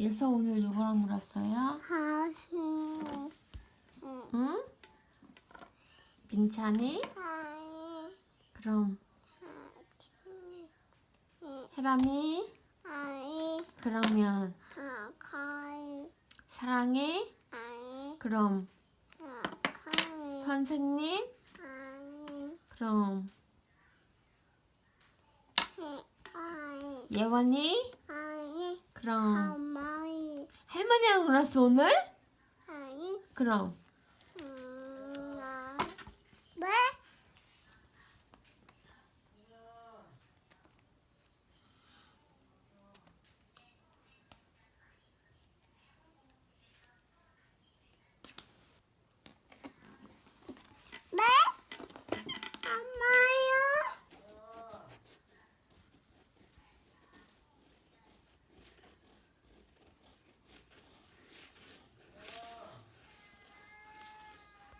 예서 오늘 누구랑 놀았어요? 하시. 응? 민찬이? 하이. 그럼. 혜람이? 하이. 그러면 하카이. 사랑해? 하이. 그럼 하카이. 선생님? 하이. 그럼. 예원이? 하이. 그럼 할머니랑 놀았어 오늘? 하이. 그럼